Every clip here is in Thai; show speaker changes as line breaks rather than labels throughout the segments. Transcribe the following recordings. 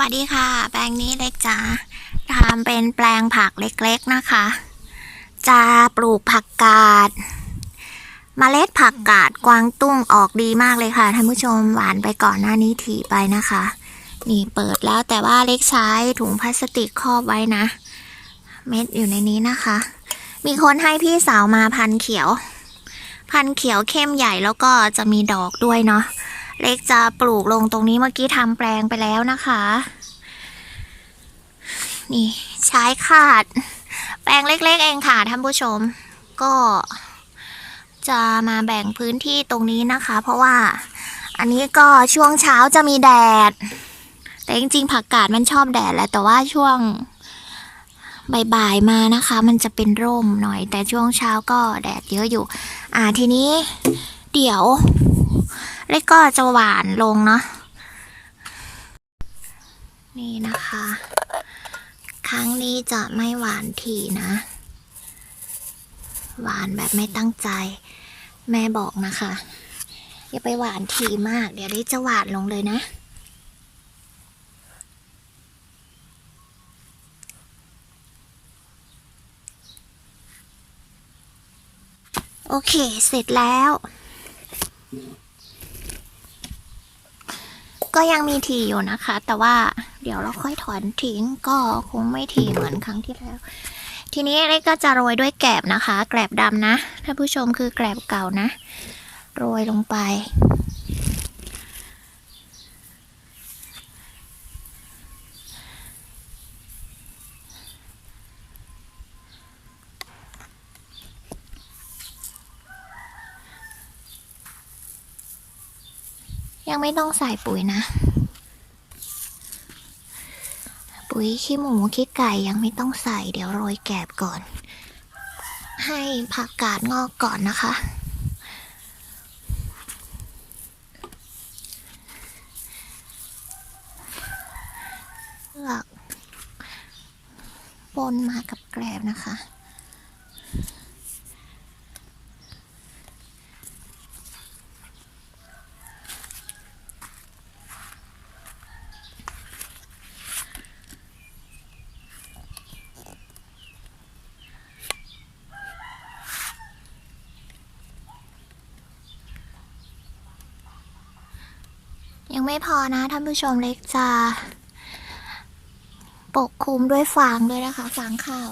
วัสดีค่ะ แปลงนี้เล็กจะทำเป็นแปลงผักเล็กๆนะคะ จะปลูกผักกาดเมล็ดผักกาดกวางตุ้งออกดีมากเลยค่ะท่านผู้ชมหวานไปก่อนหน้านี้ถี่ไปนะคะ นี่เปิดแล้วแต่ว่าเล็กใช้ถุงพลาสติกครอบไว้นะ เม็ดอยู่ในนี้นะคะ มีคนให้พี่สาวมาพันเขียว พันเขียวเข้มใหญ่แล้วก็จะมีดอกด้วยเนาะ เล็กจะปลูกลงตรงนี้เมื่อกี้ทำแปลงไปแล้วนะคะ นี่ใช้ขาด แปลงเล็ก ๆ เองค่ะท่านผู้ชม ก็จะมาแบ่งพื้นที่ตรงนี้นะคะ เพราะว่าอันนี้ก็ช่วงเช้าจะมีแดด แต่จริงๆ ผักกาดมันชอบแดดแหละแต่ว่าช่วงบ่ายๆมานะคะ มันจะเป็นร่มหน่อย แต่ช่วงเช้าก็แดดเยอะอยู่ อ่าทีนี้ เดี๋ยว เล็กก็จะหวานลงเนาะนี่นะคะ ครั้งนี้จะไม่หวานถี่นะ หวานแบบไม่ตั้งใจ แม่บอกนะคะ อย่าไปหวานถี่มาก เดี๋ยวได้จะหวานลงเลยนะโอเค เสร็จแล้ว ก็ยังมีทีอยู่นะคะ แต่ว่าเดี๋ยวเราค่อยถอนทิ้งก็คงไม่ทีเหมือนครั้งที่แล้ว ทีนี้เล็กก็จะโรยด้วยแกลบนะคะ แกลบดำนะท่านผู้ชมคือแกลบเก่านะ โรยลงไป ยังไม่ต้องใส่ปุ๋ยนะ ปุ๋ยขี้หมูขี้ไก่ยังไม่ต้องใส่ เดี๋ยวโรยแกบก่อน ให้ผักกาดงอกก่อนนะคะเลือกปนมากับแกลบนะคะ ไม่พอนะท่านผู้ชมเล็กจะปกคลุมด้วยฟางด้วยนะคะ ฟางข้าว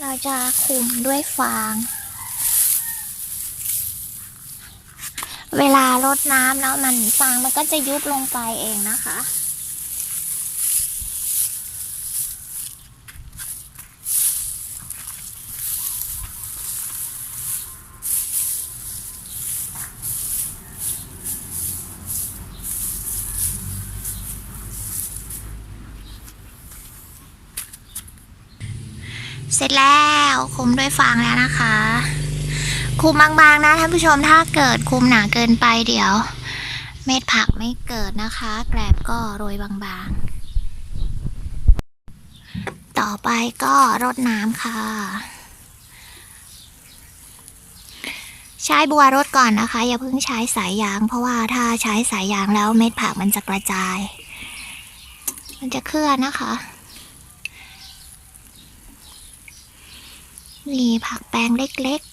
เราจะคลุมด้วยฟาง เวลารดน้ำแล้วมันฟางมันก็จะยุบลงไปเองนะคะ เสร็จแล้วคุมด้วยฟางแล้วนะคะ คุมบางๆนะท่านผู้ชมถ้าเกิดคุมหนาเกินไปเดี๋ยว เม็ดผักไม่เกิดนะคะ แกลบก็โรยบางๆ ต่อไปก็รดน้ำค่ะ ใช้บัวรดก่อนนะคะ อย่าเพิ่งใช้สายยาง เพราะว่าถ้าใช้สายยางแล้วเม็ดผักมันจะกระจาย มันจะเคลื่อนนะคะ นี่ผักแปลงเล็กๆ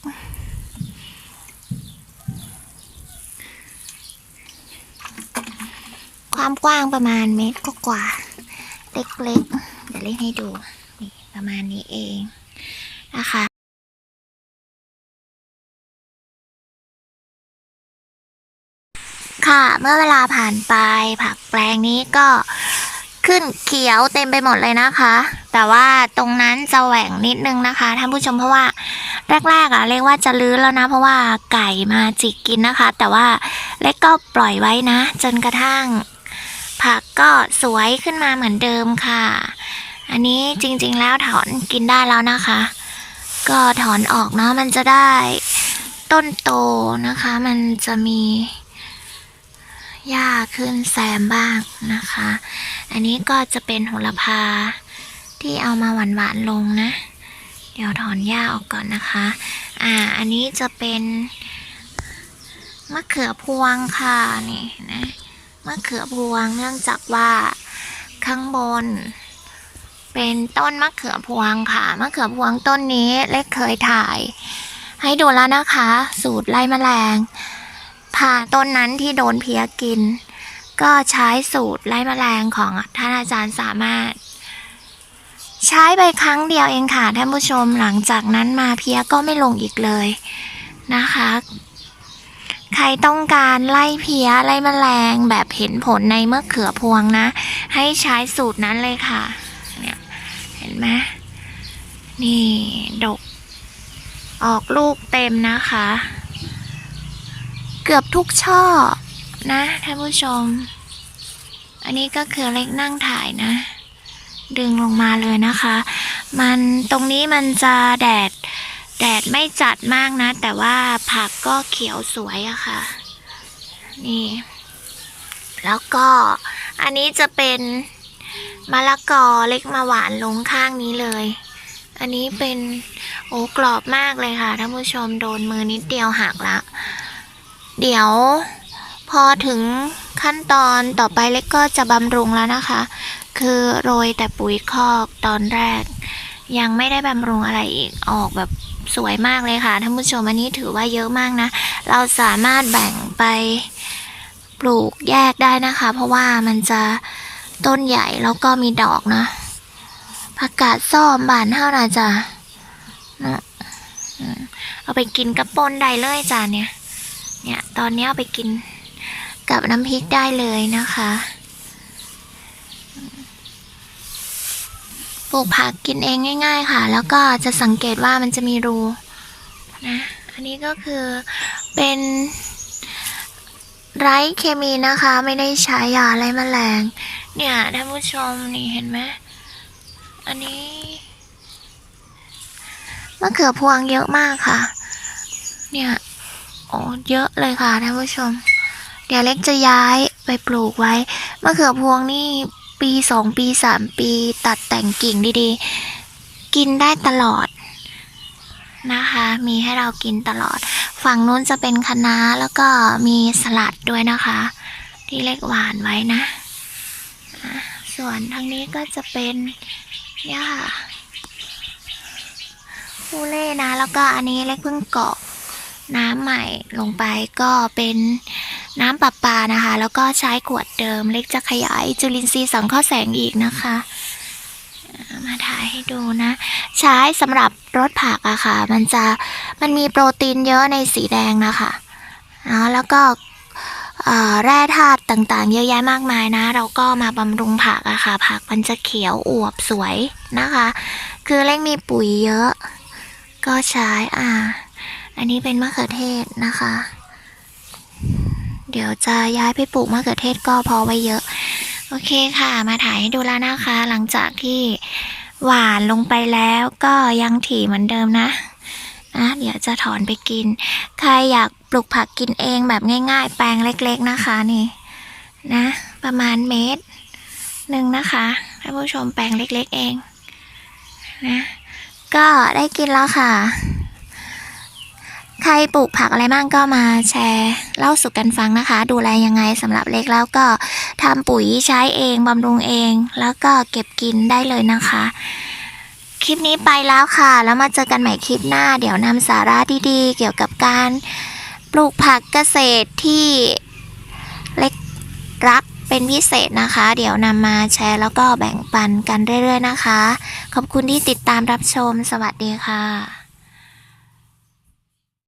ความกว้างประมาณเมตรกว่าๆเล็กๆ เดี๋ยวเล่นให้ดู นี่ประมาณนี้เองนะคะค่ะ เมื่อเวลาผ่านไปผักแปลงนี้ก็ขึ้นเขียวเต็มไปหมดเลยนะคะ แต่ว่าตรงนั้นจะแหว่งนิดนึงนะคะท่านผู้ชมเพราะว่าแรกๆอะเรียกว่าจะลื้อแล้วนะ เพราะว่าไก่มาจิกกินนะคะ แต่ว่าเล็กก็ปล่อยไว้นะ จนกระทั่ง ผักก็สวยขึ้นมาเหมือนเดิมค่ะ อันนี้จริงๆแล้วถอนกินได้แล้วนะคะ ก็ถอนออกเนาะมันจะได้ต้นโตนะคะ มันจะมีหญ้าขึ้นแซมบ้างนะคะ อันนี้ก็จะเป็นโหระพา ที่เอามาหวานๆลงนะ เดี๋ยวถอนหญ้าออกก่อนนะคะ อ่า อันนี้จะเป็นมะเขือพวงค่ะนี่นะมะเขือพวงเนื่องจากว่าข้างบน เป็นต้นมะเขือพวงค่ะมะเขือพวงต้นนี้เล็กเคยถ่าย ให้ดูแล้วนะคะ สูตรไล่แมลง ผ่าต้นนั้นที่โดนเพี้ยกิน ก็ใช้สูตรไล่แมลงของท่านอาจารย์สามารถ ใช้ไปครั้งเดียวเองค่ะท่านผู้ชมหลังจากนั้นมาเพียก็ไม่ลงอีกเลยนะคะ ใครต้องการไล่เพี้ยไล่แมลงแบบเห็นผลในเมะเขือพวงนะ ให้ใช้สูตรนั้นเลยค่ะ เนี่ยเห็นไหมนี่ดก ออกลูกเต็มนะคะ เกือบทุกช่อนะท่านผู้ชม อันนี้ก็คือเล็กนั่งถ่ายนะ ดึงลงมาเลยนะคะ มันตรงนี้มันจะแดด แดดไม่จัดมากนะ แต่ว่าผักก็เขียวสวยอะค่ะ นี่ แล้วก็อันนี้จะเป็นมะละกอเล็กมาหวานลงข้างนี้เลย อันนี้เป็นโอ้กรอบมากเลยค่ะท่านผู้ชมโดนมือนิดเดียวหักละ เดี๋ยวพอถึง ขั้นตอนต่อไปเล็กก็จะบำรุงแล้วนะคะ คือโรยแต่ปุ๋ยคอกตอนแรก ยังไม่ได้บำรุงอะไรอีกออกแบบสวยมากเลยค่ะท่านผู้ชมอันนี้ถือว่าเยอะมากนะ เราสามารถแบ่งไปปลูกแยกได้นะคะ เพราะว่ามันจะต้นใหญ่แล้วก็มีดอกนะผักกาดส้มบานเท่านะจ๊ะเนาะอืมเอาไปกินกับปนได้เลยจ้ะเนี่ย เนี่ย ตอนนี้เอาไปกิน กับน้ำพริกได้เลยนะคะปลูกผักกินเองง่าย ๆ ค่ะ แล้วก็จะสังเกตว่ามันจะมีรูนะ อันนี้ก็คือเป็นไร้เคมีนะคะ ไม่ได้ใช้ยาอะไรแมลง เนี่ยท่านผู้ชมนี่เห็นไหมอันนี้มะเขือพวงเยอะมากค่ะ เนี่ย โอ้เยอะเลยค่ะท่านผู้ชม เดี๋ยวเล็กจะย้ายไปปลูกไว้มะเขือพวงนี่ปีสองปีสามปีตัดแต่งกิ่งดีๆ กินได้ตลอดนะคะ มีให้เรากินตลอด ฝั่งนู้นจะเป็นคะน้าแล้วก็มีสลัดด้วยนะคะ ที่เล็กหวานไว้นะ ส่วนทางนี้ก็จะเป็นเนี่ยค่ะฟูเล่นะ แล้วก็อันนี้เล็กเพิ่งเกาะน้ำใหม่ลงไปก็เป็น น้ำประปานะคะ แล้วก็ใช้ขวดเดิม เล็กจะขยายจุลินทรีย์สังเคราะห์แสงอีกนะคะ มาถ่ายให้ดูนะ ใช้สำหรับรสผักอะค่ะ มันจะมันมีโปรตีนเยอะในสีแดงนะคะเนาะแล้วก็แร่ธาตุต่างๆ เยอะแยะมากมายนะ เราก็มาบำรุงผักอะค่ะ ผักมันจะเขียวอวบสวยนะคะ คือเล็กมีปุ๋ยเยอะ ก็ใช้อ่า อันนี้เป็นมะเขือเทศนะคะ เดี๋ยวจะย้ายไปปลูกมะเขือเทศก็พอไว้เยอะ โอเคค่ะ มาถ่ายให้ดูแล้วนะคะ หลังจากที่หวานลงไปแล้วก็ยังถี่เหมือนเดิมนะนะเดี๋ยวจะถอนไปกิน ใครอยากปลูกผักกินเองแบบง่าย ๆ แปลงเล็กๆนะคะนี่นะ ประมาณเมตรหนึ่งนะคะท่านผู้ชมแปลงเล็กๆเองนะก็ได้กินแล้วค่ะ ครปลูกผักอะไรบ้างก็มาแชร์เล่าสู่กันฟังนะคะ ดูแลยังไงสำหรับเล็กแล้วก็ทำปุ๋ยใช้เองบำรุงเอง แล้วก็เก็บกินได้เลยนะคะ คลิปนี้ไปแล้วค่ะ แล้วมาเจอกันใหม่คลิปหน้า เดี๋ยวนำสาระดีๆ เกี่ยวกับการปลูกผักเกษตรที่เล็กรักเป็นพิเศษนะคะ เดี๋ยวนำมาแชร์แล้วก็แบ่งปันกันเรื่อยๆนะคะ ขอบคุณที่ติดตามรับชม สวัสดีค่ะ